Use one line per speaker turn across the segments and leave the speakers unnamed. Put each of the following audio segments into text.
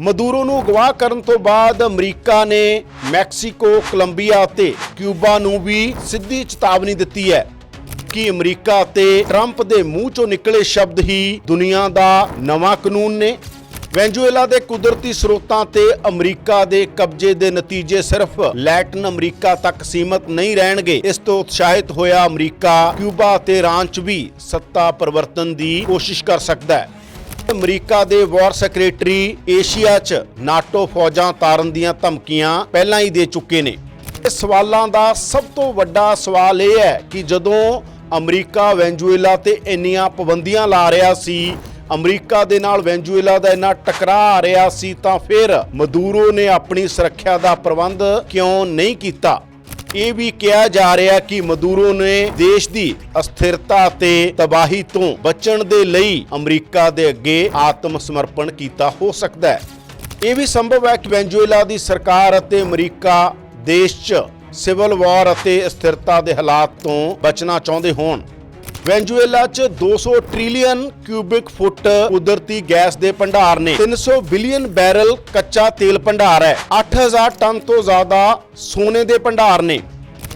ਮਦੂਰੋ ਨੂੰ ਅਗਵਾ ਕਰਨ ਤੋਂ ਬਾਅਦ ਅਮਰੀਕਾ ਨੇ ਮੈਕਸੀਕੋ, ਕੋਲੰਬੀਆ ਅਤੇ ਕਿਊਬਾ ਨੂੰ ਵੀ ਸਿੱਧੀ ਚੇਤਾਵਨੀ ਦਿੱਤੀ ਹੈ ਕਿ ਅਮਰੀਕਾ ਅਤੇ ਟਰੰਪ ਦੇ ਮੂੰਹ ਚੋਂ ਨਿਕਲੇ ਸ਼ਬਦ ਹੀ ਦੁਨੀਆ ਦਾ ਨਵਾਂ ਕਾਨੂੰਨ ਨੇ। ਵੈਂਜੂਏਲਾ ਦੇ ਕੁਦਰਤੀ ਸਰੋਤਾਂ ਤੇ ਅਮਰੀਕਾ ਦੇ ਕਬਜ਼ੇ ਦੇ ਨਤੀਜੇ ਸਿਰਫ ਲੈਟਿਨ ਅਮਰੀਕਾ ਤੱਕ ਸੀਮਤ ਨਹੀਂ ਰਹਿਣਗੇ। ਇਸ ਤੋਂ ਉਤਸ਼ਾਹਿਤ ਹੋਇਆ ਅਮਰੀਕਾ, ਕਿਊਬਾ ਅਤੇ ਇਰਾਨ 'ਚ ਵੀ ਸੱਤਾ ਪਰਿਵਰਤਨ ਦੀ ਕੋਸ਼ਿਸ਼ ਕਰ ਸਕਦਾ ਹੈ। ਅਮਰੀਕਾ ਦੇ ਵਾਰ ਸੈਕਟਰੀ ਏਸ਼ੀਆ 'ਚ ਨਾਟੋ ਫੌਜਾਂ ਤਾਰਨ ਦੀਆਂ ਧਮਕੀਆਂ ਪਹਿਲਾਂ ਹੀ ਦੇ ਚੁੱਕੇ ਨੇ। ਇਹ ਸਵਾਲਾਂ ਦਾ ਸਭ ਤੋਂ ਵੱਡਾ ਸਵਾਲ ਇਹ ਹੈ ਕਿ ਜਦੋਂ ਅਮਰੀਕਾ ਵੈਂਜੂਏਲਾ ਤੇ ਇੰਨੀਆਂ ਪਾਬੰਦੀਆਂ ਲਾ ਰਿਹਾ ਸੀ, ਅਮਰੀਕਾ ਦੇ ਨਾਲ ਵੈਂਜੂਏਲਾ ਦਾ ਇੰਨਾ ਟਕਰਾਅ ਆ ਰਿਹਾ ਸੀ, ਤਾਂ ਫਿਰ ਮਦੂਰੋ ਨੇ ਆਪਣੀ ਸੁਰੱਖਿਆ ਦਾ ਪ੍ਰਬੰਧ ਕਿਉਂ ਨਹੀਂ ਕੀਤਾ? ਇਹ ਵੀ ਕਿਹਾ ਜਾ ਰਿਹਾ ਕਿ ਮਦੂਰੋ ਨੇ ਦੇਸ਼ ਦੀ ਅਸਥਿਰਤਾ ਤੇ ਤਬਾਹੀ ਤੋਂ ਬਚਣ ਦੇ ਲਈ ਅਮਰੀਕਾ ਦੇ ਅੱਗੇ ਆਤਮ ਸਮਰਪਣ ਕੀਤਾ ਹੋ ਸਕਦਾ ਹੈ। ਇਹ ਵੀ ਸੰਭਵ ਹੈ ਕਿ ਵੈਂਜੂਏਲਾ ਦੀ ਸਰਕਾਰ ਅਤੇ ਅਮਰੀਕਾ ਦੇਸ਼ 'ਚ ਸਿਵਲ ਵਾਰ ਅਤੇ ਅਸਥਿਰਤਾ ਦੇ ਹਾਲਾਤ ਤੋਂ ਬਚਣਾ ਚਾਹੁੰਦੇ ਹੋਣ। ਵੈਂਜੂਏਲਾ 'ਚ 200 ਟ੍ਰਿਲੀਅਨ ਕਿਊਬਿਕ ਫੁੱਟ ਕੁਦਰਤੀ ਗੈਸ ਦੇ ਭੰਡਾਰ ਨੇ। 300 ਬਿਲੀਅਨ ਬੈਰਲ ਕੱਚਾ ਤੇਲ ਭੰਡਾਰ ਹੈ। 8000 ਟਨ ਤੋਂ ਜ਼ਿਆਦਾ ਸੋਨੇ ਦੇ ਭੰਡਾਰ ਨੇ।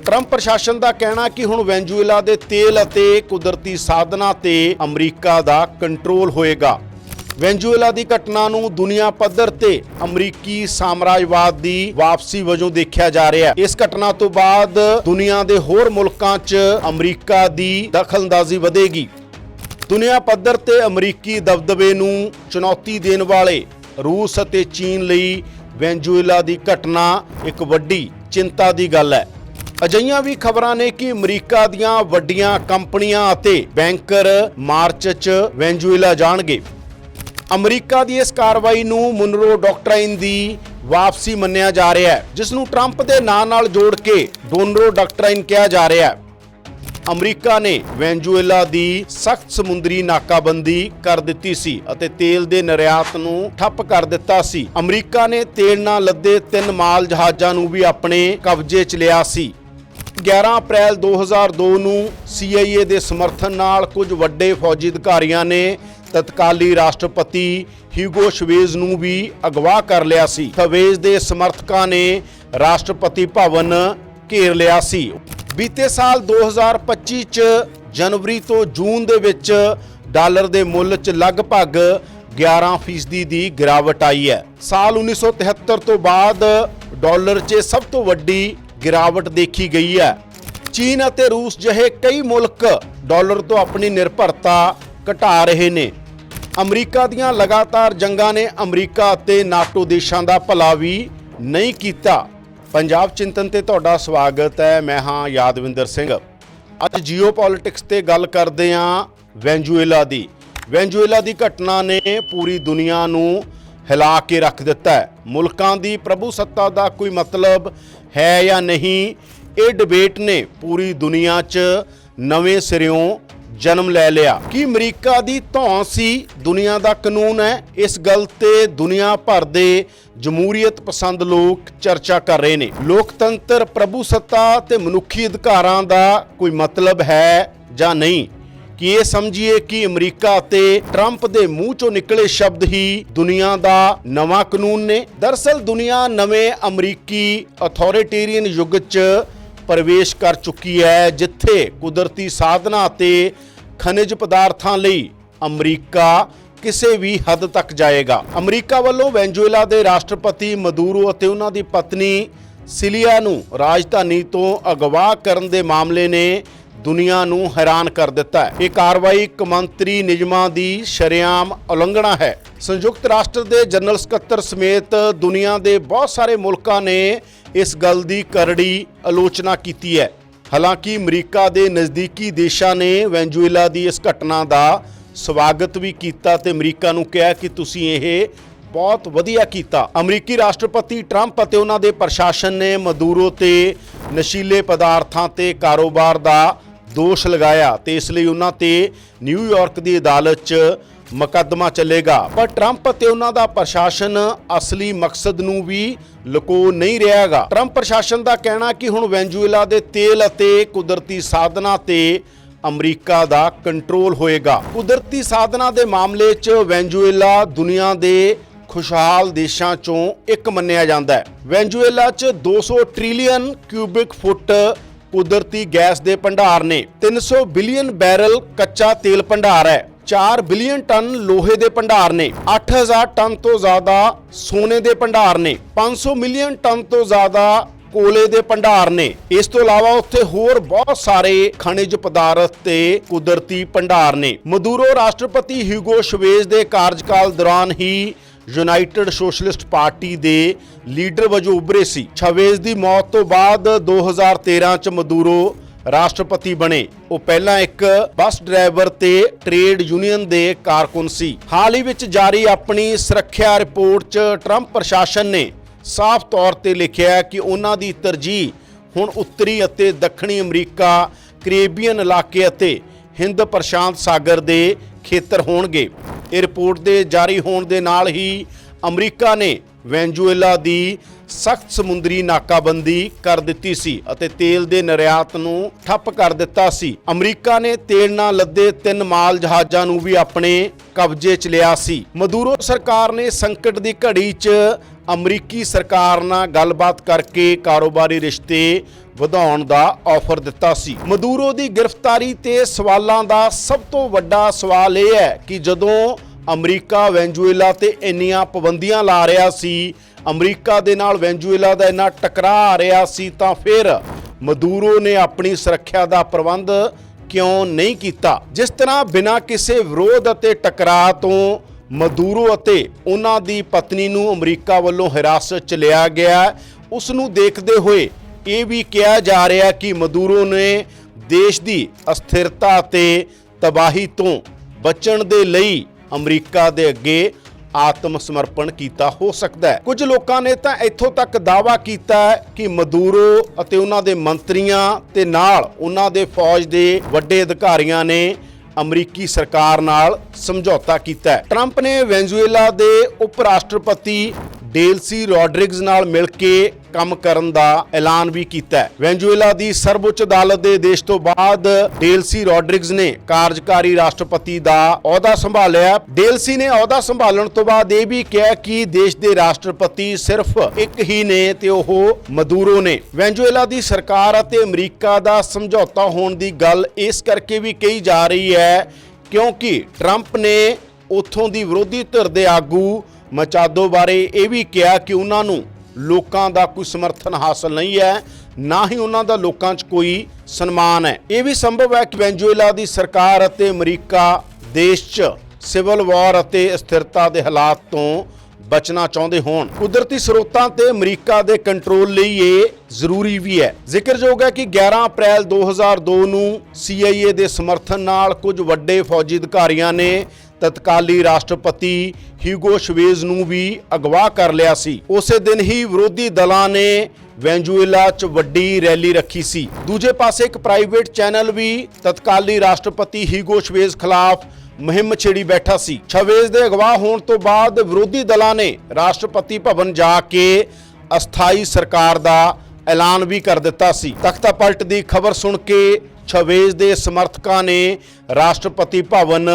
ਟਰੰਪ ਪ੍ਰਸ਼ਾਸਨ ਦਾ ਕਹਿਣਾ ਕਿ ਹੁਣ ਵੈਂਜੂਏਲਾ ਦੇ ਤੇਲ ਅਤੇ ਕੁਦਰਤੀ ਸਾਧਨਾਂ ਤੇ ਅਮਰੀਕਾ ਦਾ ਕੰਟਰੋਲ ਹੋਏਗਾ। ਵੈਂਜੂਏਲਾ ਦੀ ਘਟਨਾ ਨੂੰ ਦੁਨੀਆ ਪੱਧਰ ਤੇ ਅਮਰੀਕੀ ਸਾਮਰਾਜਵਾਦ ਦੀ ਵਾਪਸੀ ਵਜੋਂ ਦੇਖਿਆ ਜਾ ਰਿਹਾ ਹੈ। ਇਸ ਘਟਨਾ ਤੋਂ ਬਾਅਦ ਦੁਨੀਆ ਦੇ ਹੋਰ ਮੁਲਕਾਂ 'ਚ ਅਮਰੀਕਾ ਦੀ ਦਖਲਅੰਦਾਜ਼ੀ ਵਧੇਗੀ। ਦੁਨੀਆ ਪੱਧਰ ਤੇ ਅਮਰੀਕੀ ਦਬਦਬੇ ਨੂੰ ਚੁਣੌਤੀ ਦੇਣ ਵਾਲੇ ਰੂਸ ਅਤੇ ਚੀਨ ਲਈ ਵੈਂਜੂਏਲਾ ਦੀ ਘਟਨਾ ਇੱਕ ਵੱਡੀ ਚਿੰਤਾ ਦੀ ਗੱਲ ਹੈ। ਅਜਈਆਂ ਵੀ ਖਬਰਾਂ ਨੇ ਕਿ ਅਮਰੀਕਾ ਦੀਆਂ ਵੱਡੀਆਂ ਕੰਪਨੀਆਂ ਅਤੇ ਬੈਂਕਰ ਮਾਰਚ 'ਚ ਵੈਂਜੂਏਲਾ ਜਾਣਗੇ। ਅਮਰੀਕਾ ਦੀ ਇਸ ਕਾਰਵਾਈ ਨੂੰ ਮੁਨਰੋ ਡਾਕਟਰਾਈਨ ਦੀ ਵਾਪਸੀ ਮੰਨਿਆ ਜਾ ਰਿਹਾ ਹੈ, ਜਿਸ ਨੂੰ ਟਰੰਪ ਦੇ ਨਾਂ ਨਾਲ ਜੋੜ ਕੇ ਡੋਨਰੋ ਡਾਕਟਰਾਈਨ ਕਿਹਾ ਜਾ ਰਿਹਾ ਹੈ। ਅਮਰੀਕਾ ਨੇ ਵੈਂਜੂਏਲਾ ਦੀ ਸਖਤ ਸਮੁੰਦਰੀ ਨਾਕਾਬੰਦੀ ਕਰ ਦਿੱਤੀ ਸੀ ਅਤੇ ਤੇਲ ਦੇ ਨਿਰਯਾਤ ਨੂੰ ਠੱਪ ਕਰ ਦਿੱਤਾ ਸੀ। ਅਮਰੀਕਾ ਨੇ ਤੇਲ ਨਾਲ ਲੱਦੇ ਤਿੰਨ ਮਾਲ ਜਹਾਜ਼ਾਂ ਨੂੰ ਵੀ ਆਪਣੇ ਕਬਜ਼ੇ 'ਚ ਲਿਆ ਸੀ। 11 ਅਪ੍ਰੈਲ 2002 ਨੂੰ CIA ਦੇ ਸਮਰਥਨ ਨਾਲ ਕੁਝ ਵੱਡੇ ਫੌਜੀ ਅਧਿਕਾਰੀਆਂ ਨੇ ਤਤਕਾਲੀ ਰਾਸ਼ਟਰਪਤੀ ਹਿਊਗੋ ਸ਼ਵੇਜ਼ ਨੂੰ ਵੀ ਅਗਵਾ ਕਰ ਲਿਆ ਸੀ। ਸ਼ਵੇਜ਼ ਦੇ ਸਮਰਥਕਾਂ ਨੇ ਰਾਸ਼ਟਰਪਤੀ ਭਵਨ ਘੇਰ ਲਿਆ ਸੀ। ਬੀਤੇ ਸਾਲ 2025 ਚ ਜਨਵਰੀ ਤੋਂ ਜੂਨ ਦੇ ਵਿੱਚ ਡਾਲਰ ਦੇ ਮੁੱਲ ਚ ਲਗਭਗ 11% ਫੀਸਦੀ ਦੀ ਗਿਰਾਵਟ ਆਈ ਹੈ। ਸਾਲ 1973 ਤੋਂ ਬਾਅਦ ਡਾਲਰ 'ਚ ਸਭ ਤੋਂ ਵੱਡੀ ਗਿਰਾਵਟ ਦੇਖੀ ਗਈ ਹੈ। ਚੀਨ ਅਤੇ ਰੂਸ ਜਿਹੇ ਕਈ ਮੁਲਕ ਡਾਲਰ ਤੋਂ ਆਪਣੀ ਨਿਰਭਰਤਾ ਘਟਾ ਰਹੇ ਨੇ। ਅਮਰੀਕਾ ਦੀਆਂ ਲਗਾਤਾਰ ਜੰਗਾਂ ਨੇ ਅਮਰੀਕਾ ਅਤੇ ਨਾਟੋ ਦੇਸ਼ਾਂ ਦਾ ਭਲਾ ਵੀ ਨਹੀਂ ਕੀਤਾ। ਪੰਜਾਬ ਚਿੰਤਨ ਤੇ ਤੁਹਾਡਾ ਸਵਾਗਤ ਹੈ। ਮੈਂ ਹਾਂ ਯਾਦਵਿੰਦਰ ਸਿੰਘ। ਅੱਜ ਜੀਓਪੋਲਿਟਿਕਸ ਤੇ ਗੱਲ ਕਰਦੇ ਹਾਂ ਵੈਂਜੂਏਲਾ ਦੀ। ਵੈਂਜੂਏਲਾ ਦੀ ਘਟਨਾ ਨੇ ਪੂਰੀ ਦੁਨੀਆ ਨੂੰ ਹਿਲਾ ਕੇ ਰੱਖ ਦਿੱਤਾ ਹੈ। ਮੁਲਕਾਂ ਦੀ ਪ੍ਰਭੂ ਸੱਤਾ ਦਾ ਕੋਈ ਮਤਲਬ ਹੈ ਜਾਂ ਨਹੀਂ, ਇਹ ਡਿਬੇਟ ਨੇ ਪੂਰੀ ਦੁਨੀਆ 'ਚ ਨਵੇਂ ਸਿਰਿਓਂ ਜਨਮ ਲੈ ਲਿਆ। ਕਿ ਅਮਰੀਕਾ ਦੀ ਧੌਣ ਸੀ? ਦੁਨੀਆ ਦਾ ਕਾਨੂੰਨ ਹੈ। ਇਸ ਗੱਲ ਤੇ ਦੁਨੀਆ ਭਰ ਦੇ ਜਮਹੂਰੀਅਤ ਪਸੰਦ ਲੋਕ ਚਰਚਾ ਕਰ ਰਹੇ ਨੇ। ਲੋਕਤੰਤਰ ਪ੍ਰਭੂ ਸੱਤਾ ਤੇ ਮਨੁੱਖੀ ਅਧਿਕਾਰਾਂ ਦਾ ਕੋਈ ਮਤਲਬ ਹੈ ਜਾਂ ਨਹੀਂ? ਕਿ ਇਹ ਸਮਝੀਏ ਕਿ ਅਮਰੀਕਾ ਅਤੇ ਟਰੰਪ ਦੇ ਮੂੰਹ ਚੋਂ ਨਿਕਲੇ ਸ਼ਬਦ ਹੀ ਦੁਨੀਆ ਦਾ ਨਵਾਂ ਕਾਨੂੰਨ ਨੇ? ਦਰਸਲ ਦੁਨੀਆ ਨਵੇਂ ਅਮਰੀਕੀ ਅਥਾਰਟੇਰੀਅਨ ਯੁੱਗ 'ਚ ਪ੍ਰਵੇਸ਼ ਕਰ ਚੁੱਕੀ ਹੈ, ਜਿੱਥੇ ਕੁਦਰਤੀ ਸਾਧਨਾਂ ਤੇ ਖਣਿਜ ਪਦਾਰਥਾਂ ਲਈ ਅਮਰੀਕਾ ਕਿਸੇ ਵੀ ਹੱਦ ਤੱਕ ਜਾਏਗਾ। ਅਮਰੀਕਾ ਵੱਲੋਂ ਵੈਂਜੂਏਲਾ ਦੇ ਰਾਸ਼ਟਰਪਤੀ ਮਦੂਰੋ ਅਤੇ ਉਹਨਾਂ ਦੀ ਪਤਨੀ ਸਿਲੀਆ ਨੂੰ ਰਾਜਧਾਨੀ ਤੋਂ ਅਗਵਾ ਕਰਨ ਦੇ ਮਾਮਲੇ ਨੇ ਦੁਨੀਆ ਨੂੰ ਹੈਰਾਨ ਕਰ ਦਿੱਤਾ ਹੈ। ਇਹ ਕਾਰਵਾਈ ਕਮੰਤਰੀ ਨਿਯਮਾਂ ਦੀ ਸ਼ਰੇਆਮ ਉਲੰਘਣਾ ਹੈ। ਸੰਯੁਕਤ ਰਾਸ਼ਟਰ ਦੇ ਜਨਰਲ ਸਕੱਤਰ ਸਮੇਤ ਦੁਨੀਆ ਦੇ ਬਹੁਤ ਸਾਰੇ ਮੁਲਕਾਂ ਨੇ ਇਸ ਗੱਲ ਦੀ ਕਰੜੀ ਆਲੋਚਨਾ ਕੀਤੀ ਹੈ। ਹਾਲਾਂਕਿ ਅਮਰੀਕਾ ਦੇ ਨਜ਼ਦੀਕੀ ਦੇਸ਼ਾਂ ਨੇ ਵੈਂਜੂਏਲਾ ਦੀ ਇਸ ਘਟਨਾ ਦਾ ਸਵਾਗਤ ਵੀ ਕੀਤਾ ਤੇ ਅਮਰੀਕਾ ਨੂੰ ਕਿਹਾ ਕਿ ਤੁਸੀਂ ਇਹ ਬਹੁਤ ਵਧੀਆ ਕੀਤਾ। ਅਮਰੀਕੀ ਰਾਸ਼ਟਰਪਤੀ ਟਰੰਪ ਅਤੇ ਉਹਨਾਂ ਦੇ ਪ੍ਰਸ਼ਾਸਨ ਨੇ ਮਦੂਰੋ ਤੇ ਨਸ਼ੀਲੇ ਪਦਾਰਥਾਂ ਤੇ ਕਾਰੋਬਾਰ ਦਾ ਦੋਸ਼ ਲਗਾਇਆ ਤੇ ਇਸ ਲਈ ਉਹਨਾਂ ਤੇ ਨਿਊਯਾਰਕ ਦੀ ਅਦਾਲਤ 'ਚ ਮੁਕੱਦਮਾ ਚੱਲੇਗਾ। ਪਰ ਟਰੰਪ ਅਤੇ ਉਹਨਾਂ ਦਾ ਪ੍ਰਸ਼ਾਸਨ ਅਸਲੀ ਮਕਸਦ ਨੂੰ ਵੀ ਲੁਕੋ ਨਹੀਂ ਰਿਹਾਗਾ। ਟਰੰਪ ਪ੍ਰਸ਼ਾਸਨ ਦਾ ਕਹਿਣਾ ਕਿ ਹੁਣ ਵੈਂਜੂਏਲਾ ਦੇ ਤੇਲ ਅਤੇ ਕੁਦਰਤੀ ਸਾਧਨਾਂ ਤੇ ਅਮਰੀਕਾ ਦਾ ਕੰਟਰੋਲ ਹੋਏਗਾ। ਕੁਦਰਤੀ ਸਾਧਨਾਂ ਦੇ ਮਾਮਲੇ 'ਚ ਵੈਂਜੂਏਲਾ ਦੁਨੀਆ ਦੇ ਖੁਸ਼ਹਾਲ ਦੇਸ਼ਾਂ ਚੋਂ ਇੱਕ ਮੰਨਿਆ ਜਾਂਦਾ ਹੈ। ਵੈਨਜ਼ੂਏਲਾ 'ਚ 200 ਟ੍ਰਿਲੀਅਨ ਕਿਊਬਿਕ ਫੁੱਟ ਕੁਦਰਤੀ ਗੈਸ ਦੇ ਭੰਡਾਰ ਨੇ। 300 ਬਿਲੀਅਨ ਬੈਰਲ ਕੱਚਾ ਤੇਲ ਭੰਡਾਰ ਹੈ। 4 ਬਿਲੀਅਨ ਟਨ ਲੋਹੇ ਦੇ ਭੰਡਾਰ ਨੇ 8000 ਟਨ ਤੋਂ ਜ਼ਿਆਦਾ ਸੋਨੇ ਦੇ ਭੰਡਾਰ ਨੇ 500 ਮਿਲੀਅਨ ਟਨ ਤੋਂ ਜ਼ਿਆਦਾ ਕੋਲੇ ਦੇ ਭੰਡਾਰ ਨੇ। ਇਸ ਤੋਂ ਇਲਾਵਾ ਉੱਥੇ ਹੋਰ ਬਹੁਤ ਸਾਰੇ ਖਣਿਜ ਪਦਾਰਥ ਤੇ ਕੁਦਰਤੀ ਭੰਡਾਰ ਨੇ। ਮਦੂਰੋ ਰਾਸ਼ਟਰਪਤੀ ਹਿਊਗੋ ਸ਼ਵੇਜ਼ ਦੇ ਕਾਰਜਕਾਲ ਦੌਰਾਨ ਹੀ ਯੂਨਾਈਟਿਡ ਸੋਸ਼ਲਿਸਟ ਪਾਰਟੀ ਦੇ ਲੀਡਰ ਵਜੋਂ ਉਭਰੇ ਸੀ। ਸ਼ਵੇਜ਼ ਦੀ ਮੌਤ ਤੋਂ ਬਾਅਦ 2013 ਚ ਮਦੂਰੋ ਰਾਸ਼ਟਰਪਤੀ ਬਣੇ। ਉਹ ਪਹਿਲਾਂ ਇੱਕ ਬੱਸ ਡਰਾਈਵਰ ਤੇ ਟ੍ਰੇਡ ਯੂਨੀਅਨ ਦੇ ਕਾਰਕੁਨ ਸੀ। ਹਾਲ ਹੀ ਵਿੱਚ ਜਾਰੀ ਆਪਣੀ ਸੁਰੱਖਿਆ ਰਿਪੋਰਟ 'ਚ ਟਰੰਪ ਪ੍ਰਸ਼ਾਸਨ ਨੇ ਸਾਫ਼ ਤੌਰ ਤੇ ਲਿਖਿਆ ਕਿ ਉਹਨਾਂ ਦੀ ਤਰਜੀਹ ਹੁਣ ਉੱਤਰੀ ਅਤੇ ਦੱਖਣੀ ਅਮਰੀਕਾ, ਕੈਰੇਬੀਅਨ ਇਲਾਕੇ ਅਤੇ ਹਿੰਦ ਪ੍ਰਸ਼ਾਂਤ ਸਾਗਰ ਦੇ ਖੇਤਰ ਹੋਣਗੇ। ਇਹ ਰਿਪੋਰਟ ਦੇ ਜਾਰੀ ਹੋਣ ਦੇ ਨਾਲ ਹੀ ਅਮਰੀਕਾ ਨੇ ਵੈਨਜ਼ੂਏਲਾ ਦੀ ਸਖਤ ਸਮੁੰਦਰੀ ਨਾਕਾਬੰਦੀ ਕਰ ਦਿੱਤੀ ਸੀ ਅਤੇ ਤੇਲ ਦੇ ਨਿਰਯਾਤ ਨੂੰ ਠੱਪ ਕਰ ਦਿੱਤਾ ਸੀ। ਅਮਰੀਕਾ ਨੇ ਤੇਲ ਨਾਲ ਲੱਦੇ ਤਿੰਨ ਮਾਲ ਜਹਾਜ਼ਾਂ ਨੂੰ ਵੀ ਆਪਣੇ ਕਬਜ਼ੇ 'ਚ ਲਿਆ ਸੀ। ਮਦੂਰੋ ਸਰਕਾਰ ਨੇ ਸੰਕਟ ਦੀ ਘੜੀ 'ਚ ਅਮਰੀਕੀ ਸਰਕਾਰ ਨਾਲ ਗੱਲਬਾਤ ਕਰਕੇ ਕਾਰੋਬਾਰੀ ਰਿਸ਼ਤੇ ਵਧਾਉਣ ਦਾ ਆਫਰ ਦਿੱਤਾ ਸੀ। ਮਦੂਰੋ ਦੀ ਗ੍ਰਿਫਤਾਰੀ ਤੇ ਸਵਾਲਾਂ ਦਾ ਸਭ ਤੋਂ ਵੱਡਾ ਸਵਾਲ ਇਹ ਹੈ ਕਿ ਜਦੋਂ ਅਮਰੀਕਾ ਵੈਂਜੂਏਲਾ ਤੇ ਇੰਨੀਆਂ ਪਾਬੰਦੀਆਂ ਲਾ ਰਿਹਾ ਸੀ। ਅਮਰੀਕਾ ਦੇ ਨਾਲ ਵੈਂਜੂਏਲਾ ਦਾ ਇੰਨਾ ਟਕਰਾਅ ਆ ਰਿਹਾ ਸੀ ਤਾਂ ਫਿਰ ਮਦੂਰੋ ਨੇ ਆਪਣੀ ਸੁਰੱਖਿਆ ਦਾ ਪ੍ਰਬੰਧ ਕਿਉਂ ਨਹੀਂ ਕੀਤਾ? ਜਿਸ ਤਰ੍ਹਾਂ ਬਿਨਾਂ ਕਿਸੇ ਵਿਰੋਧ ਅਤੇ ਟਕਰਾਅ ਤੋਂ ਮਦੂਰੋ ਅਤੇ ਉਹਨਾਂ ਦੀ ਪਤਨੀ ਨੂੰ ਅਮਰੀਕਾ ਵੱਲੋਂ ਹਿਰਾਸਤ 'ਚ ਲਿਆ ਗਿਆ ਉਸ ਨੂੰ ਦੇਖਦੇ ਹੋਏ ਇਹ ਵੀ ਕਿਹਾ ਜਾ ਰਿਹਾ ਕਿ ਮਦੂਰੋ ਨੇ ਦੇਸ਼ ਦੀ ਅਸਥਿਰਤਾ ਅਤੇ ਤਬਾਹੀ ਤੋਂ ਬਚਣ ਦੇ ਲਈ ਅਮਰੀਕਾ ਦੇ ਅੱਗੇ ਆਤਮ ਸਮਰਪਣ ਕੀਤਾ ਹੋ ਸਕਦਾ ਹੈ। ਕੁਝ ਲੋਕਾਂ ਨੇ ਤਾਂ ਇੱਥੋਂ ਤੱਕ ਦਾਅਵਾ ਕੀਤਾ ਕਿ ਮਦੂਰੋ ਅਤੇ ਉਹਨਾਂ ਦੇ ਮੰਤਰੀਆਂ ਤੇ ਨਾਲ ਉਹਨਾਂ ਦੇ ਫੌਜ ਦੇ ਵੱਡੇ ਅਧਿਕਾਰੀਆਂ ਨੇ ਅਮਰੀਕੀ ਸਰਕਾਰ ਨਾਲ ਸਮਝੌਤਾ ਕੀਤਾ ਹੈ। ਟਰੰਪ ਨੇ ਵੈਨਜ਼ੂਏਲਾ ਦੇ ਉਪ ਰਾਸ਼ਟਰਪਤੀ ਡੇਲਸੀ ਰੋਡਰਿਗਜ਼ ਨਾਲ ਮਿਲ ਕੇ ਕੰਮ ਕਰਨ ਦਾ ਐਲਾਨ ਵੀ ਕੀਤਾ ਹੈ। ਵੈਨਜ਼ੂਏਲਾ ਦੀ ਸਰਵਉੱਚ ਅਦਾਲਤ ਦੇ ਆਦੇਸ਼ ਤੋਂ ਬਾਅਦ ਡੇਲਸੀ ਰੋਡਰਿਗਜ਼ ਨੇ ਕਾਰਜਕਾਰੀ ਰਾਸ਼ਟਰਪਤੀ ਦਾ ਅਹੁਦਾ ਸੰਭਾਲਿਆ ਡੇਲਸੀ ਨੇ ਅਹੁਦਾ ਸੰਭਾਲਣ ਤੋਂ ਬਾਅਦ ਇਹ ਵੀ ਕਿਹਾ ਕਿ ਦੇਸ਼ ਦੇ ਰਾਸ਼ਟਰਪਤੀ ਸਿਰਫ ਇੱਕ ਹੀ ਨੇ ਤੇ ਉਹ ਮਦੂਰੋ ਨੇ। ਵੈਨਜ਼ੂਏਲਾ ਦੀ ਸਰਕਾਰ ਅਤੇ ਅਮਰੀਕਾ ਦਾ ਸਮਝੌਤਾ ਹੋਣ ਦੀ ਗੱਲ ਇਸ ਕਰਕੇ ਵੀ ਕਹੀ ਜਾ ਰਹੀ ਹੈ ਕਿਉਂਕਿ ਟਰੰਪ ਨੇ ਉੱਥੋਂ ਦੀ ਵਿਰੋਧੀ ਧਿਰ ਦੇ ਆਗੂ ਮਚਾਦੋ ਬਾਰੇ ਇਹ ਵੀ ਕਿਹਾ ਕਿ ਉਹਨਾਂ ਨੂੰ ਲੋਕਾਂ ਦਾ ਕੋਈ ਸਮਰਥਨ ਹਾਸਲ ਨਹੀਂ ਹੈ, ਨਾ ਹੀ ਉਹਨਾਂ ਦਾ ਲੋਕਾਂ 'ਚ ਕੋਈ ਸਨਮਾਨ ਹੈ। ਇਹ ਵੀ ਸੰਭਵ ਹੈ ਕਿ ਵੈਨਜ਼ੂਏਲਾ ਦੀ ਸਰਕਾਰ ਅਤੇ ਅਮਰੀਕਾ ਦੇਸ਼ 'ਚ ਸਿਵਲ ਵਾਰ ਅਤੇ ਅਸਥਿਰਤਾ ਦੇ ਹਾਲਾਤ ਤੋਂ ਬਚਣਾ ਚਾਹੁੰਦੇ ਹੋਣ। ਕੁਦਰਤੀ ਸਰੋਤਾਂ ਤੇ ਅਮਰੀਕਾ ਦੇ ਕੰਟਰੋਲ ਲਈ ਇਹ ਜ਼ਰੂਰੀ ਵੀ ਹੈ। ਜ਼ਿਕਰਯੋਗ ਹੈ ਕਿ 11 ਅਪ੍ਰੈਲ 2002 ਨੂੰ CIA ਦੇ ਸਮਰਥਨ ਨਾਲ ਕੁਝ ਵੱਡੇ ਫੌਜੀ ਅਧਿਕਾਰੀਆਂ ਨੇ ਤਤਕਾਲੀ ਰਾਸ਼ਟਰਪਤੀ ਹਿਊਗੋ ਸ਼ਵੇਜ਼ ਨੂੰ ਵੀ ਅਗਵਾ ਕਰ ਲਿਆ ਸੀ। ਉਸੇ ਦਿਨ ਹੀ ਵਿਰੋਧੀ ਦਲਾਂ ਨੇ ਵੈਨਜ਼ੂਏਲਾ 'ਚ ਵੱਡੀ ਰੈਲੀ ਰੱਖੀ ਸੀ। ਦੂਜੇ ਪਾਸੇ ਇੱਕ ਪ੍ਰਾਈਵੇਟ ਚੈਨਲ ਵੀ ਤਤਕਾਲੀ ਰਾਸ਼ਟਰਪਤੀ ਹਿਊਗੋ ਸ਼ਵੇਜ਼ ਖਿਲਾਫ ਮੁਹਿੰਮ ਛੇੜੀ ਬੈਠਾ ਸੀ। ਛਵੇਜ਼ ਦੇ ਅਗਵਾ ਹੋਣ ਤੋਂ ਬਾਅਦ ਵਿਰੋਧੀ ਦਲਾਂ ਨੇ ਰਾਸ਼ਟਰਪਤੀ ਭਵਨ ਜਾ ਕੇ ਅਸਥਾਈ ਸਰਕਾਰ ਦਾ ਐਲਾਨ ਵੀ ਕਰ ਦਿੱਤਾ ਸੀ। ਤਖਤਾ ਪਲਟ ਦੀ ਖਬਰ ਸੁਣ ਕੇ ਛਵੇਜ਼ ਦੇ ਸਮਰਥਕਾਂ ਨੇ ਰਾਸ਼ਟਰਪਤੀ ਭਵਨ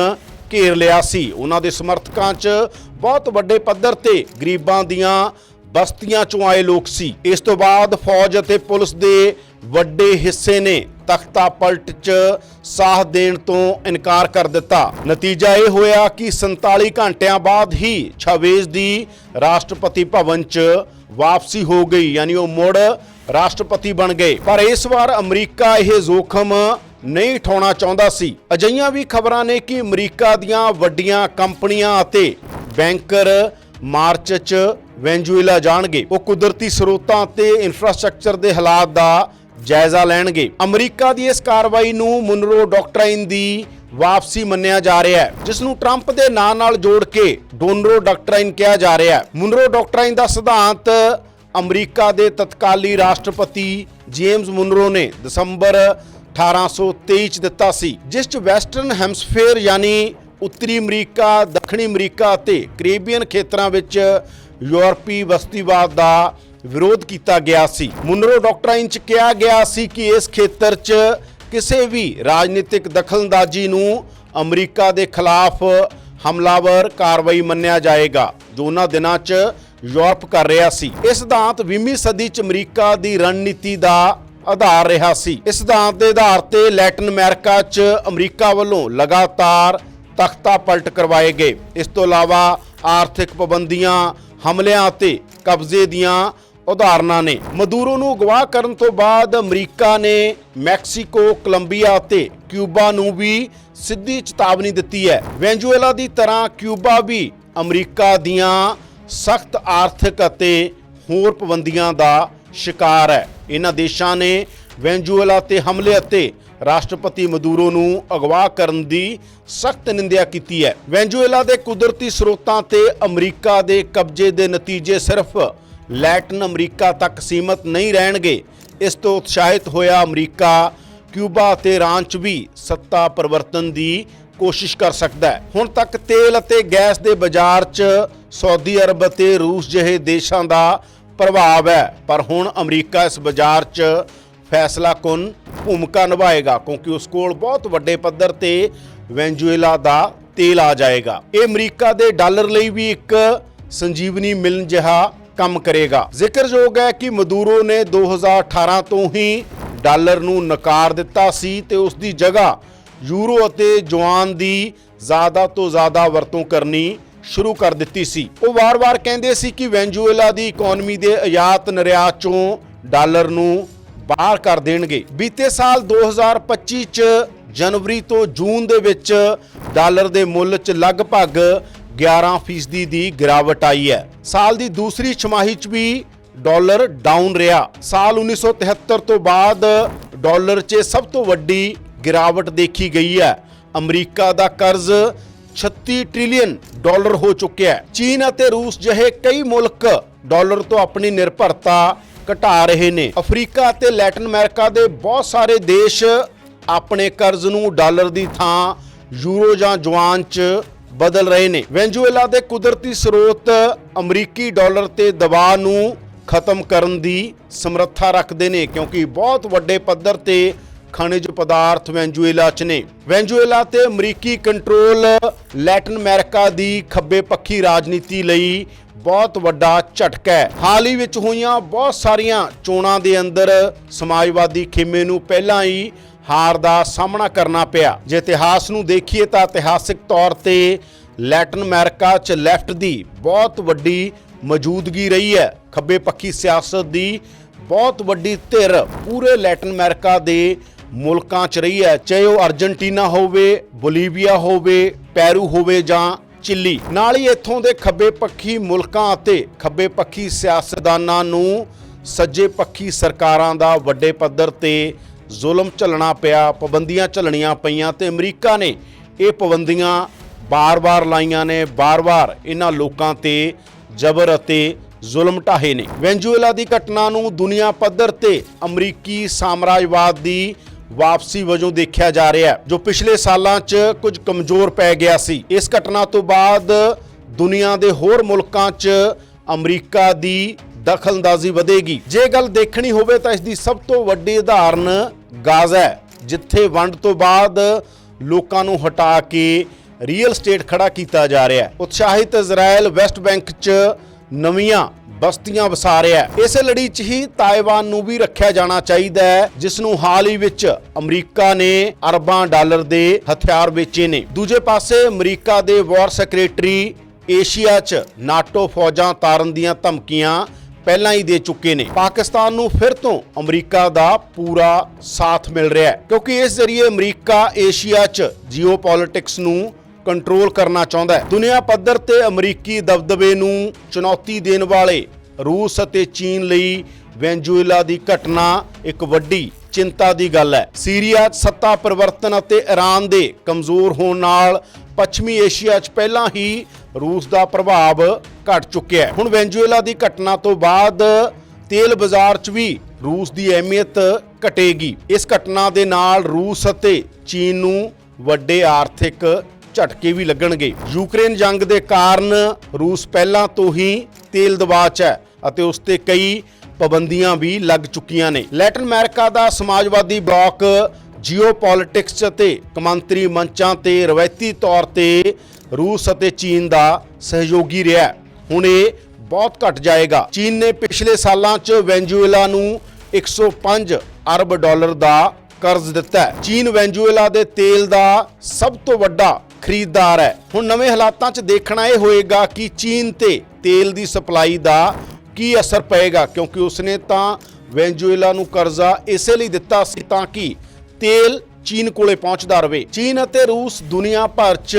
ਘੇਰ ਲਿਆ ਸੀ। ਉਹਨਾਂ ਦੇ ਸਮਰਥਕਾਂ 'ਚ ਬਹੁਤ ਵੱਡੇ ਪੱਧਰ ਤੇ ਗਰੀਬਾਂ ਦੀਆਂ ਬਸਤੀਆਂ ਚੋਂ ਆਏ ਲੋਕ ਸੀ। ਇਸ ਤੋਂ ਬਾਅਦ ਫੌਜ ਅਤੇ ਪੁਲਿਸ ਦੇ ਵੱਡੇ ਹਿੱਸੇ ਨੇ ਤਖਤਾ ਪਲਟ 'ਚ ਸਾਥ ਦੇਣ ਤੋਂ ਇਨਕਾਰ ਕਰ ਦਿੱਤਾ। ਨਤੀਜਾ ਇਹ ਹੋਇਆ ਕਿ 47 ਘੰਟਿਆਂ ਬਾਅਦ ਹੀ ਛਾਵੇਜ਼ ਦੀ ਰਾਸ਼ਟਰਪਤੀ ਭਵਨ 'ਚ ਵਾਪਸੀ ਹੋ ਗਈ, ਯਾਨੀ ਉਹ ਮੁੜ ਰਾਸ਼ਟਰਪਤੀ ਬਣ ਗਏ। ਪਰ ਇਸ ਵਾਰ ਅਮਰੀਕਾ ਇਹ ਜ਼ੋਖਮ ਨਹੀਂ ਉਠਾਉਣਾ ਚਾਹੁੰਦਾ ਸੀ। ਅਜਈਆਂ ਵੀ ਖਬਰਾਂ ਨੇ ਕਿ ਅਮਰੀਕਾ ਦੀਆਂ ਵੱਡੀਆਂ ਕੰਪਨੀਆਂ ਅਤੇ ਬੈਂਕਰ ਮਾਰਚ 'ਚ ਵੈਨਜ਼ੂਏਲਾ ਜਾਣਗੇ। ਉਹ ਕੁਦਰਤੀ ਸਰੋਤਾਂ ਤੇ ਇਨਫਰਾਸਟ੍ਰਕਚਰ ਦੇ ਹਾਲਾਤ ਦਾ ਜਾਇਜ਼ਾ ਲੈਣਗੇ। ਅਮਰੀਕਾ ਦੀ ਇਸ ਕਾਰਵਾਈ ਨੂੰ ਮੁਨਰੋ ਡਾਕਟਰਾਈਨ ਦੀ ਵਾਪਸੀ ਮੰਨਿਆ ਜਾ ਰਿਹਾ ਹੈ, ਜਿਸ ਨੂੰ ਟਰੰਪ ਦੇ ਨਾਂ ਨਾਲ ਜੋੜ ਕੇ ਡੋਨਰੋ ਡਾਕਟਰਾਈਨ ਕਿਹਾ ਜਾ ਰਿਹਾ ਹੈ। ਮੁਨਰੋ ਡਾਕਟਰਾਈਨ ਦਾ ਸਿਧਾਂਤ ਅਮਰੀਕਾ ਦੇ ਤਤਕਾਲੀ ਰਾਸ਼ਟਰਪਤੀ ਜੇਮਸ ਮੁਨਰੋ ਨੇ ਦਸੰਬਰ 1823 ਚ ਦਿੱਤਾ ਸੀ, ਜਿਸ ਚ ਵੈਸਟਰਨ ਹੈਮਸਫੇਅਰ ਯਾਨੀ ਉੱਤਰੀ ਅਮਰੀਕਾ, ਦੱਖਣੀ ਅਮਰੀਕਾ ਅਤੇ ਕੈਰੇਬੀਅਨ ਖੇਤਰਾਂ ਵਿੱਚ ਯੂਰਪੀ ਬਸਤੀਵਾਦ ਦਾ ਵਿਰੋਧ ਕੀਤਾ ਗਿਆ ਸੀ। ਮੁਨਰੋ ਡਾਕਟਰਾਈਨ ਚ ਕਿਹਾ ਗਿਆ ਸੀ ਕਿ ਇਸ ਖੇਤਰ ਚ ਕਿਸੇ ਵੀ ਰਾਜਨੀਤਿਕ ਦਖਲਅੰਦਾਜ਼ੀ ਨੂੰ ਅਮਰੀਕਾ ਦੇ ਖਿਲਾਫ ਹਮਲਾਵਰ ਕਾਰਵਾਈ ਮੰਨਿਆ ਜਾਏਗਾ। ਜੋ ਉਹਨਾਂ ਦਿਨਾਂ 'ਚ ਯੂਰਪ ਕਰ ਰਿਹਾ ਸੀ। ਇਹ ਸਿਧਾਂਤ 20ਵੀਂ ਸਦੀ 'ਚ ਅਮਰੀਕਾ ਦੀ ਰਣਨੀਤੀ ਦਾ ਆਧਾਰ ਰਿਹਾ ਸੀ। ਇਸ ਸਿਧਾਂਤ ਦੇ ਆਧਾਰ ਤੇ ਲੈਟਿਨ ਅਮਰੀਕਾ 'ਚ ਅਮਰੀਕਾ ਵੱਲੋਂ ਲਗਾਤਾਰ ਤਖਤਾ ਪਲਟ ਕਰਵਾਏ ਗਏ। ਇਸ ਤੋਂ ਇਲਾਵਾ ਆਰਥਿਕ ਪਾਬੰਦੀਆਂ, ਹਮਲਿਆਂ ਅਤੇ ਕਬਜ਼ੇ ਦੀਆਂ ਉਦਾਹਰਨਾਂ ਨੇ। ਮਦੂਰੋ ਨੂੰ ਅਗਵਾ ਕਰਨ ਤੋਂ ਬਾਅਦ ਅਮਰੀਕਾ ਨੇ ਮੈਕਸੀਕੋ, ਕੋਲੰਬੀਆ ਅਤੇ ਕਿਊਬਾ ਨੂੰ ਵੀ ਸਿੱਧੀ ਚੇਤਾਵਨੀ ਦਿੱਤੀ ਹੈ। ਵੈਨਜ਼ੂਏਲਾ ਦੀ ਤਰ੍ਹਾਂ ਕਿਊਬਾ ਵੀ ਅਮਰੀਕਾ ਦੀਆਂ ਸਖਤ ਆਰਥਿਕ ਅਤੇ ਹੋਰ ਪਾਬੰਦੀਆਂ ਦਾ ਸ਼ਿਕਾਰ ਹੈ। ਇਹਨਾਂ ਦੇਸ਼ਾਂ ਨੇ ਵੈਨਜ਼ੂਏਲਾ ਤੇ ਹਮਲੇ ਅਤੇ ਰਾਸ਼ਟਰਪਤੀ ਮਦੂਰੋ ਨੂੰ ਅਗਵਾ ਕਰਨ ਦੀ ਸਖਤ ਨਿੰਦਿਆ ਕੀਤੀ ਹੈ। ਵੈਂਜੂਏਲਾ ਦੇ ਕੁਦਰਤੀ ਸਰੋਤਾਂ ਤੇ ਅਮਰੀਕਾ ਦੇ ਕਬਜ਼ੇ ਦੇ ਨਤੀਜੇ ਸਿਰਫ ਲੈਟਿਨ ਅਮਰੀਕਾ ਤੱਕ ਸੀਮਤ ਨਹੀਂ ਰਹਿਣਗੇ। ਇਸ ਤੋਂ ਉਤਸ਼ਾਹਿਤ ਹੋਇਆ ਅਮਰੀਕਾ, ਕਿਊਬਾ ਅਤੇ ਇਰਾਨ 'ਚ ਵੀ ਸੱਤਾ ਪਰਿਵਰਤਨ ਦੀ ਕੋਸ਼ਿਸ਼ ਕਰ ਸਕਦਾ ਹੈ। ਹੁਣ ਤੱਕ ਤੇਲ ਅਤੇ ਗੈਸ ਦੇ ਬਾਜ਼ਾਰ 'ਚ ਸਾਊਦੀ ਅਰਬ ਅਤੇ ਰੂਸ ਜਿਹੇ ਦੇਸ਼ਾਂ ਦਾ ਪ੍ਰਭਾਵ ਹੈ। ਪਰ ਹੁਣ ਅਮਰੀਕਾ ਇਸ ਬਾਜ਼ਾਰ 'ਚ ਫੈਸਲਾ ਕੁਨ ਭੂਮਿਕਾ ਨਿਭਾਏਗਾ, ਕਿਉਂਕਿ ਉਸ ਕੋਲ ਬਹੁਤ ਵੱਡੇ ਪੱਧਰ ਤੇ ਵੈਨਜ਼ੂਏਲਾ ਦਾ ਤੇਲ ਆ ਜਾਏਗਾ। ਇਹ ਅਮਰੀਕਾ ਦੇ ਡਾਲਰ ਲਈ ਵੀ ਇੱਕ ਸੰਜੀਵਨੀ ਮਿਲਣ ਜਿਹਾ ਕੰਮ ਕਰੇਗਾ। ਜ਼ਿਕਰਯੋਗ ਹੈ ਕਿ ਮਦੂਰੋ ਨੇ 2018 ਤੋਂ ਹੀ ਡਾਲਰ ਨੂੰ ਨਕਾਰ ਦਿੱਤਾ ਸੀ ਤੇ ਉਸ ਦੀ ਜਗ੍ਹਾ ਯੂਰੋ ਅਤੇ ਜੁਆਨ ਦੀ ਜ਼ਿਆਦਾ ਤੋਂ ਜ਼ਿਆਦਾ ਵਰਤੋਂ ਕਰਨੀ ਸ਼ੁਰੂ ਕਰ ਦਿੱਤੀ ਸੀ। ਉਹ ਵਾਰ-ਵਾਰ ਕਹਿੰਦੇ ਸੀ ਕਿ ਵੈਨਜ਼ੂਏਲਾ ਦੀ ਇਕਨੋਮੀ ਦੇ ਆਯਾਤ ਨਿਰਯਾਤ ਚੋਂ ਡਾਲਰ ਨੂੰ ਬਾਹਰ ਕਰ ਦੇਣਗੇ। ਬੀਤੇ ਸਾਲ 2025 ਚ ਜਨਵਰੀ ਤੋਂ ਜੂਨ ਦੇ ਵਿੱਚ ਡਾਲਰ ਦੇ ਮੁੱਲ 'ਚ ਲਗਭਗ 11% ਦੀ ਗਿਰਾਵਟ ਆਈ ਹੈ। ਸਾਲ ਦੀ ਦੂਸਰੀ ਛਮਾਹੀ 'ਚ ਵੀ ਡਾਲਰ ਡਾਊਨ ਰਿਹਾ। ਸਾਲ 1973 ਤੋਂ ਬਾਅਦ ਡਾਲਰ 'ਚ ਸਭ ਤੋਂ ਵੱਡੀ ਗਿਰਾਵਟ ਦੇਖੀ ਗਈ ਹੈ। ਅਮਰੀਕਾ ਦਾ ਕਰਜ਼ 36 ਟ੍ਰਿਲੀਅਨ ਡਾਲਰ ਹੋ ਚੁੱਕਿਆ ਹੈ। ਚੀਨ ਅਤੇ ਰੂਸ ਜਿਹੇ ਕਈ ਮੁਲਕ ਡਾਲਰ ਤੋਂ ਆਪਣੀ ਨਿਰਭਰਤਾ ਘਟਾ ਰਹੇ ਨੇ। ਅਫਰੀਕਾ ਅਤੇ ਲੈਟਿਨ ਅਮਰੀਕਾ ਦੇ ਬਹੁਤ ਸਾਰੇ ਦੇਸ਼ ਆਪਣੇ ਕਰਜ਼ ਨੂੰ ਡਾਲਰ ਦੀ ਥਾਂ, ਯੂਰੋ ਜਾਂ ਜੁਆਨ 'ਚ ਬਦਲ ਰਹੇ ਨੇ। ਵੈਨਜ਼ੂਏਲਾ ਦੇ ਕੁਦਰਤੀ ਸਰੋਤ ਅਮਰੀਕੀ ਡਾਲਰ ਤੇ ਦਬਾਅ ਨੂੰ ਖਤਮ ਕਰਨ ਦੀ ਸਮਰੱਥਾ ਰੱਖਦੇ ਨੇ, ਕਿਉਂਕਿ ਬਹੁਤ ਵੱਡੇ ਪੱਧਰ ਤੇ ਖਣਿਜ ਪਦਾਰਥ ਵੈਨਜ਼ੂਏਲਾ 'ਚ ਨੇ। ਵੈਨਜ਼ੂਏਲਾ ਤੇ ਅਮਰੀਕੀ ਕੰਟਰੋਲ ਲੈਟਿਨ ਅਮਰੀਕਾ ਦੀ ਖੱਬੇ ਪੱਖੀ ਰਾਜਨੀਤੀ ਲਈ ਬਹੁਤ ਵੱਡਾ ਝਟਕਾ ਹੈ। ਹਾਲ ਹੀ ਵਿੱਚ ਹੋਈਆਂ ਬਹੁਤ ਸਾਰੀਆਂ ਚੋਣਾਂ ਦੇ ਅੰਦਰ ਸਮਾਜਵਾਦੀ ਖੇਮੇ ਨੂੰ ਪਹਿਲਾਂ ਹੀ ਹਾਰ ਦਾ ਸਾਹਮਣਾ ਕਰਨਾ ਪਿਆ। ਜੇ ਇਤਿਹਾਸ ਨੂੰ ਦੇਖੀਏ ਤਾਂ ਇਤਿਹਾਸਿਕ ਤੌਰ ਤੇ ਲੈਟਿਨ ਅਮਰੀਕਾ 'ਚ ਲੈਫਟ ਦੀ ਬਹੁਤ ਵੱਡੀ ਮੌਜੂਦਗੀ ਰਹੀ ਹੈ। ਖੱਬੇ ਪੱਖੀ ਸਿਆਸਤ ਦੀ ਬਹੁਤ ਵੱਡੀ ਧਿਰ ਪੂਰੇ ਲੈਟਿਨ ਅਮਰੀਕਾ ਦੇ ਮੁਲਕਾਂ 'ਚ ਰਹੀ ਹੈ, ਚਾਹੇ ਉਹ ਅਰਜنٹੀਨਾ ਹੋਵੇ, ਬੋਲੀਵੀਆ ਹੋਵੇ, ਪੈਰੂ ਹੋਵੇ ਜਾਂ ਚਿੱਲੀ। ਨਾਲ ਹੀ ਇੱਥੋਂ ਦੇ ਖੱਬੇ ਪੱਖੀ ਮੁਲਕਾਂ ਅਤੇ ਖੱਬੇ ਪੱਖੀ ਸਿਆਸਤਦਾਨਾਂ ਨੂੰ ਸੱਜੇ ਪੱਖੀ ਸਰਕਾਰਾਂ ਦਾ ਵੱਡੇ ਪੱਧਰ ਤੇ ਜ਼ੁਲਮ ਝੱਲਣਾ ਪਿਆ, ਪਾਬੰਦੀਆਂ ਝੱਲਣੀਆਂ ਪਈਆਂ ਤੇ ਅਮਰੀਕਾ ਨੇ ਇਹ ਪਾਬੰਦੀਆਂ ਬਾਰ-ਬਾਰ ਲਾਈਆਂ ਨੇ, ਬਾਰ-ਬਾਰ ਇਹਨਾਂ ਲੋਕਾਂ ਤੇ ਜ਼ਬਰ ਅਤੇ ਜ਼ੁਲਮ ਢਾਹੇ ਨੇ। ਵੈਨਜ਼ੂਏਲਾ ਦੀ ਘਟਨਾ ਨੂੰ ਦੁਨੀਆ ਪੱਧਰ ਤੇ ਅਮਰੀਕੀ ਸਾਮਰਾਜਵਾਦ ਦੀ ਵਾਪਸੀ ਵਜੋਂ ਦੇਖਿਆ ਜਾ ਰਿਹਾ ਹੈ, ਜੋ ਪਿਛਲੇ ਸਾਲਾਂ 'ਚ ਕੁਝ ਕਮਜ਼ੋਰ ਪੈ ਗਿਆ ਸੀ। ਇਸ ਘਟਨਾ ਤੋਂ ਬਾਅਦ ਦੁਨੀਆ ਦੇ ਹੋਰ ਮੁਲਕਾਂ 'ਚ ਅਮਰੀਕਾ ਦੀ ਦਖਲਅੰਦਾਜ਼ੀ ਵਧੇਗੀ। ਜੇ ਗੱਲ ਦੇਖਣੀ ਹੋਵੇ ਤਾਂ ਇਸ ਦੀ ਸਭ ਤੋਂ ਵੱਡੀ ਉਦਾਹਰਨ ਗਾਜ਼ਾ ਹੈ, ਜਿੱਥੇ ਵੰਡ ਤੋਂ ਬਾਅਦ ਲੋਕਾਂ ਨੂੰ ਹਟਾ ਕੇ ਰੀਅਲ ਸਟੇਟ ਖੜਾ ਕੀਤਾ ਜਾ ਰਿਹਾ ਹੈ। ਉਤਸ਼ਾਹਿਤ ਇਜ਼ਰਾਈਲ ਵੈਸਟ ਬੈਂਕ 'ਚ ਨਵੀਆਂ ਬਸਤੀਆਂ ਵਸਾ ਰਿਹਾ ਹੈ। ਇਸੇ ਲੜੀ 'ਚ ਹੀ ਤਾਇਵਾਨ ਨੂੰ ਵੀ ਰੱਖਿਆ ਜਾਣਾ ਚਾਹੀਦਾ ਹੈ, ਜਿਸ ਨੂੰ ਹਾਲ ਹੀ ਵਿੱਚ ਅਮਰੀਕਾ ਨੇ ਅਰਬਾਂ ਡਾਲਰ ਦੇ ਹਥਿਆਰ ਵੇਚੇ ਨੇ। ਦੂਜੇ ਪਾਸੇ ਅਮਰੀਕਾ ਦੇ ਵਾਰ ਸੈਕਟਰੀ ਏਸ਼ੀਆ 'ਚ ਨਾਟੋ ਫੌਜਾਂ ਤਾਰਨ ਦੀਆਂ ਧਮਕੀਆਂ ਪਹਿਲਾਂ ਹੀ ਦੇ ਚੁੱਕੇ ਨੇ। ਪਾਕਿਸਤਾਨ ਨੂੰ ਫਿਰ ਤੋਂ ਅਮਰੀਕਾ ਦਾ ਪੂਰਾ ਸਾਥ ਮਿਲ ਰਿਹਾ ਹੈ, ਕਿਉਂਕਿ ਇਸ ਜ਼ਰੀਏ ਅਮਰੀਕਾ ਏਸ਼ੀਆ 'ਚ ਜੀਓਪੋਲਿਟਿਕਸ ਨੂੰ ਕੰਟਰੋਲ ਕਰਨਾ ਚਾਹੁੰਦਾ ਹੈ। ਦੁਨੀਆ ਪੱਧਰ ਤੇ ਅਮਰੀਕੀ ਦਬਦਬੇ ਨੂੰ ਚੁਣੌਤੀ ਦੇਣ ਵਾਲੇ ਰੂਸ ਅਤੇ ਚੀਨ ਲਈ ਵੈਨਜ਼ੂਏਲਾ ਦੀ ਘਟਨਾ ਇੱਕ ਵੱਡੀ ਚਿੰਤਾ ਦੀ ਗੱਲ ਹੈ। ਸੀਰੀਆ ਸੱਤਾ ਪਰਿਵਰਤਨ ਅਤੇ ਈਰਾਨ ਦੇ ਕਮਜ਼ੋਰ ਹੋਣ ਨਾਲ ਪੱਛਮੀ ਏਸ਼ੀਆ 'ਚ ਪਹਿਲਾਂ ਹੀ ਰੂਸ ਦਾ ਪ੍ਰਭਾਵ ਘਟ ਚੁੱਕਿਆ ਹੈ। ਹੁਣ ਵੈਨਜ਼ੂਏਲਾ ਦੀ ਘਟਨਾ ਤੋਂ ਬਾਅਦ ਤੇਲ ਬਾਜ਼ਾਰ 'ਚ ਵੀ ਰੂਸ ਦੀ ਅਹਿਮੀਅਤ ਘਟੇਗੀ। ਇਸ ਘਟਨਾ ਦੇ ਨਾਲ ਰੂਸ ਅਤੇ ਚੀਨ ਨੂੰ ਵੱਡੇ ਆਰਥਿਕ ਝਟਕੇ ਵੀ ਲੱਗਣਗੇ। ਯੂਕਰੇਨ ਜੰਗ ਦੇ ਕਾਰਨ ਰੂਸ ਪਹਿਲਾਂ ਤੋਂ ਹੀ ਤੇਲ ਦਬਾਅ 'ਚ ਹੈ ਅਤੇ ਉਸ ਤੇ ਕਈ ਪਾਬੰਦੀਆਂ ਵੀ ਲੱਗ ਚੁੱਕੀਆਂ ਨੇ। ਲੈਟਨ ਅਮਰੀਕਾ ਦਾ ਸਮਾਜਵਾਦੀ ਬਲਾਕ ਜੀਓਪੋਲਿਟਿਕਸ ਅਤੇ ਕਮਾਂਤਰੀ ਮੰਚਾਂ ਤੇ ਰਵਾਇਤੀ ਤੌਰ ਤੇ ਰੂਸ ਅਤੇ ਚੀਨ ਦਾ ਸਹਿਯੋਗੀ ਰਿਹਾ ਹੁਣ ਇਹ ਬਹੁਤ ਘਟ ਜਾਏਗਾ। ਚੀਨ ਨੇ ਪਿਛਲੇ ਸਾਲਾਂ 'ਚ ਵੈਨਜ਼ੂਏਲਾ ਨੂੰ 105 ਅਰਬ ਡਾਲਰ ਦਾ ਕਰਜ਼ ਦਿੱਤਾ ਹੈ। ਚੀਨ ਵੈਨਜ਼ੂਏਲਾ ਦੇ ਤੇਲ ਦਾ ਸਭ ਤੋਂ ਵੱਡਾ ਖਰੀਦਦਾਰ ਹੈ। ਹੁਣ ਨਵੇਂ ਹਾਲਾਤਾਂ 'ਚ ਦੇਖਣਾ ਇਹ ਹੋਏਗਾ ਕਿ ਚੀਨ ਤੇ ਤੇਲ ਦੀ ਸਪਲਾਈ ਦਾ ਕੀ ਅਸਰ ਪਏਗਾ, ਕਿਉਂਕਿ ਉਸਨੇ ਤਾਂ ਵੈਨਜ਼ੂਏਲਾ ਨੂੰ ਕਰਜ਼ਾ ਇਸੇ ਲਈ ਦਿੱਤਾ ਸੀ ਤਾਂ ਕਿ ਤੇਲ ਚੀਨ ਕੋਲੇ ਪਹੁੰਚਦਾ ਰਹੇ ਚੀਨ ਅਤੇ ਰੂਸ ਦੁਨੀਆ ਭਰ 'ਚ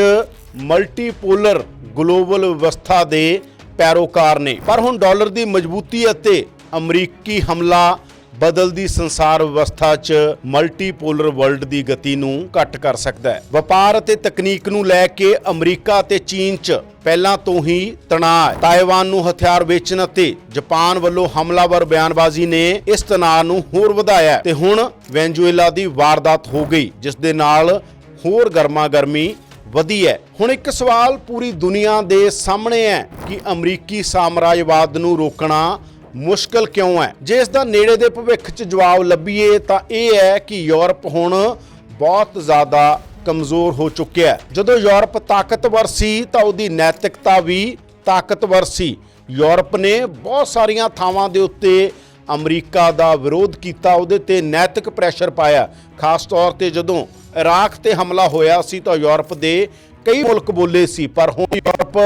ਮਲਟੀਪੋਲਰ ਗਲੋਬਲ ਵਿਵਸਥਾ ਦੇ ਪੈਰੋਕਾਰ ਨੇ। ਪਰ ਹੁਣ ਡਾਲਰ ਦੀ ਮਜ਼ਬੂਤੀ ਅਤੇ ਅਮਰੀਕੀ ਹਮਲਾ ਬਦਲਦੀ ਸੰਸਾਰ ਵਿਵਸਥਾ 'ਚ ਮਲਟੀਪੋਲਰ ਵਰਲਡ ਦੀ ਗਤੀ ਨੂੰ ਘੱਟ ਕਰ ਸਕਦਾ ਹੈ। ਵਪਾਰ ਅਤੇ ਤਕਨੀਕ ਨੂੰ ਲੈ ਕੇ ਅਮਰੀਕਾ ਤੇ ਚੀਨ 'ਚ ਪਹਿਲਾਂ ਤੋਂ ਹੀ ਤਣਾਅ ਹੈ। ਤਾਇਵਾਨ ਨੂੰ ਹਥਿਆਰ ਵੇਚਣ ਅਤੇ ਜਾਪਾਨ ਵੱਲੋਂ ਹਮਲਾਵਰ ਬਿਆਨਬਾਜ਼ੀ ਨੇ ਇਸ ਤਣਾਅ ਨੂੰ ਹੋਰ ਵਧਾਇਆ ਤੇ ਹੁਣ ਵੈਨਜ਼ੂਏਲਾ ਦੀ ਵਾਰਦਾਤ ਹੋ ਗਈ, ਜਿਸ ਦੇ ਨਾਲ ਹੋਰ ਗਰਮਾ ਗਰਮੀ ਵਧੀ ਹੈ। ਹੁਣ ਇੱਕ ਸਵਾਲ ਪੂਰੀ ਦੁਨੀਆ ਦੇ ਸਾਹਮਣੇ ਹੈ ਕਿ ਅਮਰੀਕੀ ਸਾਮਰਾਜਵਾਦ ਨੂੰ ਰੋਕਣਾ ਮੁਸ਼ਕਲ ਕਿਉਂ ਹੈ? ਜੇ ਇਸ ਦਾ ਨੇੜੇ ਦੇ ਭਵਿੱਖ 'ਚ ਜਵਾਬ ਲੱਭੀਏ ਤਾਂ ਇਹ ਹੈ ਕਿ ਯੂਰਪ ਹੁਣ ਬਹੁਤ ਜ਼ਿਆਦਾ ਕਮਜ਼ੋਰ ਹੋ ਚੁੱਕਿਆ ਹੈ। ਜਦੋਂ ਯੂਰਪ ਤਾਕਤਵਰ ਸੀ ਤਾਂ ਉਹਦੀ ਨੈਤਿਕਤਾ ਵੀ ਤਾਕਤਵਰ ਸੀ। ਯੂਰਪ ਨੇ ਬਹੁਤ ਸਾਰੀਆਂ ਥਾਵਾਂ ਦੇ ਉੱਤੇ ਅਮਰੀਕਾ ਦਾ ਵਿਰੋਧ ਕੀਤਾ, ਉਹਦੇ ਤੇ ਨੈਤਿਕ ਪ੍ਰੈਸ਼ਰ ਪਾਇਆ। ਖਾਸ ਤੌਰ ਤੇ ਜਦੋਂ ਇਰਾਕ ਤੇ ਹਮਲਾ ਹੋਇਆ ਸੀ ਤਾਂ ਯੂਰਪ ਦੇ ਕਈ ਮੁਲਕ ਬੋਲੇ ਸੀ, ਪਰ ਹੁਣ ਯੂਰਪ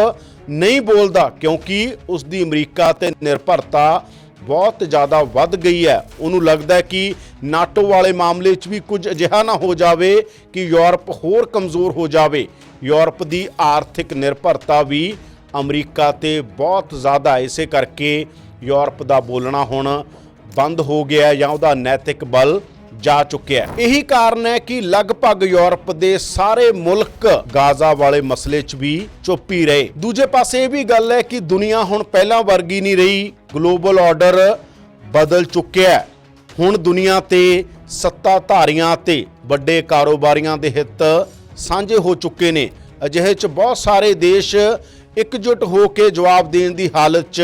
ਨਹੀਂ ਬੋਲਦਾ ਕਿਉਂਕਿ ਉਸ ਦੀ ਅਮਰੀਕਾ ਤੇ ਨਿਰਭਰਤਾ ਬਹੁਤ ਜ਼ਿਆਦਾ ਵੱਧ ਗਈ ਹੈ ਉਹਨੂੰ ਲੱਗਦਾ ਹੈ ਕਿ ਨਾਟੋ ਵਾਲੇ ਮਾਮਲੇ 'ਚ ਵੀ ਕੁਝ ਅਜਿਹਾ ਨਾ ਹੋ ਜਾਵੇ ਕਿ ਯੂਰਪ ਹੋਰ ਕਮਜ਼ੋਰ ਹੋ ਜਾਵੇ ਯੂਰਪ ਦੀ ਆਰਥਿਕ ਨਿਰਭਰਤਾ ਵੀ ਅਮਰੀਕਾ ਤੇ ਬਹੁਤ ਜ਼ਿਆਦਾ ਹੈ। ਇਸੇ ਕਰਕੇ ਯੂਰਪ ਦਾ ਬੋਲਣਾ ਹੁਣ ਬੰਦ ਹੋ ਗਿਆ ਜਾਂ ਉਹਦਾ ਨੈਤਿਕ ਬਲ ਜਾ ਚੁੱਕਿਆ ਹੈ। ਇਹੀ ਕਾਰਨ ਹੈ ਕਿ ਲਗਭਗ ਯੂਰਪ ਦੇ ਸਾਰੇ ਮੁਲਕ ਗਾਜ਼ਾ ਵਾਲੇ ਮਸਲੇ 'ਚ ਵੀ ਚੁੱਪ ਹੀ ਰਹੇ। ਦੂਜੇ ਪਾਸੇ ਇਹ ਵੀ ਗੱਲ ਹੈ ਕਿ ਦੁਨੀਆ ਹੁਣ ਪਹਿਲਾਂ ਵਰਗੀ ਨਹੀਂ ਰਹੀ। ਗਲੋਬਲ ਆਰਡਰ ਬਦਲ ਚੁੱਕਿਆ ਹੈ। ਹੁਣ ਦੁਨੀਆ ਤੇ ਸੱਤਾਧਾਰੀਆਂ ਤੇ ਵੱਡੇ ਕਾਰੋਬਾਰੀਆਂ ਦੇ ਹਿੱਤ ਸਾਂਝੇ ਹੋ ਚੁੱਕੇ ਨੇ। ਅਜਿਹੇ 'ਚ ਬਹੁਤ ਸਾਰੇ ਦੇਸ਼ ਇਕਜੁੱਟ ਹੋ ਕੇ ਜਵਾਬ ਦੇਣ ਦੀ ਹਾਲਤ 'ਚ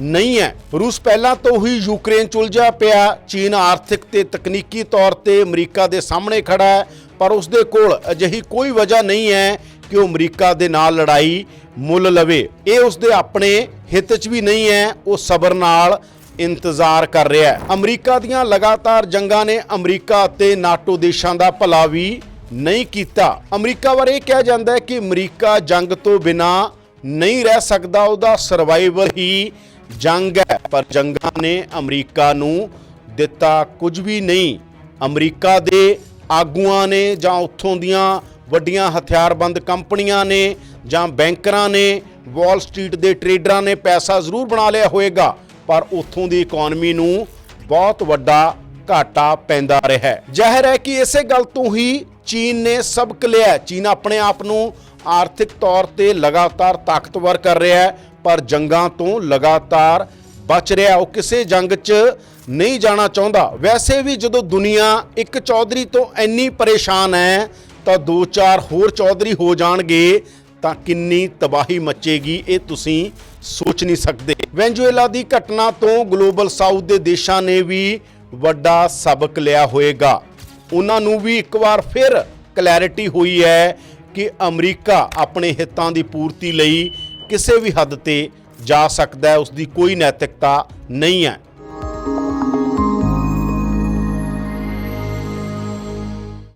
ਨਹੀਂ ਹੈ। ਰੂਸ ਪਹਿਲਾਂ ਤੋਂ ਹੀ ਯੂਕਰੇਨ 'ਚ ਉਲਝਿਆ ਪਿਆ। ਚੀਨ ਆਰਥਿਕ ਤੇ ਤਕਨੀਕੀ ਤੌਰ ਤੇ ਅਮਰੀਕਾ ਦੇ ਸਾਹਮਣੇ ਖੜਾ ਹੈ, ਪਰ ਉਸ ਦੇ ਕੋਲ ਅਜਿਹੀ ਕੋਈ ਵਜ੍ਹਾ ਨਹੀਂ ਹੈ ਕਿ ਉਹ ਅਮਰੀਕਾ ਦੇ ਨਾਲ ਲੜਾਈ ਮੁੱਲ ਲਵੇ। ਇਹ ਉਸ ਦੇ ਆਪਣੇ ਹਿੱਤ 'ਚ ਵੀ ਨਹੀਂ ਹੈ, ਉਹ ਸਬਰ ਨਾਲ ਇੰਤਜ਼ਾਰ ਕਰ ਰਿਹਾ ਹੈ। ਅਮਰੀਕਾ ਦੀਆਂ ਲਗਾਤਾਰ ਜੰਗਾਂ ਨੇ ਅਮਰੀਕਾ ਅਤੇ ਨਾਟੋ ਦੇਸ਼ਾਂ ਦਾ ਭਲਾ ਵੀ ਨਹੀਂ ਕੀਤਾ। ਅਮਰੀਕਾ ਬਾਰੇ ਇਹ ਕਿਹਾ ਜਾਂਦਾ ਹੈ ਕਿ ਅਮਰੀਕਾ ਜੰਗ ਤੋਂ ਬਿਨਾ ਨਹੀਂ ਰਹਿ ਸਕਦਾ, ਉਹਦਾ ਸਰਵਾਈਵਲ ਹੀ ਜੰਗ ਹੈ, ਪਰ ਜੰਗਾਂ ਨੇ ਅਮਰੀਕਾ ਨੂੰ ਦਿੱਤਾ ਕੁਝ ਵੀ ਨਹੀਂ। ਅਮਰੀਕਾ ਦੇ ਆਗੂਆਂ ਨੇ ਜਾਂ ਉੱਥੋਂ ਦੀਆਂ ਵੱਡੀਆਂ ਹਥਿਆਰਬੰਦ ਕੰਪਨੀਆਂ ਨੇ ਜਾਂ ਬੈਂਕਰਾਂ ਨੇ ਵਾਲ ਸਟਰੀਟ ਦੇ ਟਰੇਡਰਾਂ ਨੇ ਪੈਸਾ ਜ਼ਰੂਰ ਬਣਾ ਲਿਆ ਹੋਵੇਗਾ, ਪਰ ਉੱਥੋਂ ਦੀ ਇਕਨੋਮੀ ਨੂੰ ਬਹੁਤ ਵੱਡਾ ਘਾਟਾ ਪੈਂਦਾ ਰਿਹਾ ਹੈ। ਜ਼ਾਹਿਰ ਹੈ ਕਿ ਇਸੇ ਗੱਲ ਤੋਂ ਹੀ ਚੀਨ ਨੇ ਸਬਕ ਲਿਆ ਚੀਨ ਆਪਣੇ ਆਪ ਨੂੰ ਆਰਥਿਕ ਤੌਰ ਤੇ ਲਗਾਤਾਰ ਤਾਕਤਵਰ ਕਰ ਰਿਹਾ ਹੈ, ਪਰ ਜੰਗਾਂ ਤੋਂ ਲਗਾਤਾਰ ਬਚ ਰਿਹਾ ਉਹ ਕਿਸੇ ਜੰਗ 'ਚ ਨਹੀਂ ਜਾਣਾ ਚਾਹੁੰਦਾ। ਵੈਸੇ ਵੀ ਜਦੋਂ ਦੁਨੀਆ ਇੱਕ ਚੌਧਰੀ ਤੋਂ ਇੰਨੀ ਪਰੇਸ਼ਾਨ ਹੈ, ਤਾਂ ਦੋ ਚਾਰ ਹੋਰ ਚੌਧਰੀ ਹੋ ਜਾਣਗੇ, ਤਾਂ ਕਿੰਨੀ ਤਬਾਹੀ ਮਚੇਗੀ, ਇਹ ਤੁਸੀਂ ਸੋਚ ਨਹੀਂ ਸਕਦੇ। ਵੈਨਜ਼ੂਏਲਾ ਦੀ ਘਟਨਾ ਤੋਂ ਗਲੋਬਲ ਸਾਊਥ ਦੇ ਦੇਸ਼ਾਂ ਨੇ ਵੀ ਵੱਡਾ ਸਬਕ ਲਿਆ ਹੋਏਗਾ ਉਹਨਾਂ ਨੂੰ ਵੀ ਇੱਕ ਵਾਰ ਫਿਰ ਕਲੈਰਿਟੀ ਹੋਈ ਹੈ ਕਿ ਅਮਰੀਕਾ ਆਪਣੇ ਹਿੱਤਾਂ ਦੀ ਪੂਰਤੀ ਲਈ ਕਿਸੇ ਵੀ ਹੱਦ ਤੇ ਜਾ ਸਕਦਾ ਹੈ ਉਸ ਦੀ ਕੋਈ ਨੈਤਿਕਤਾ ਨਹੀਂ ਹੈ।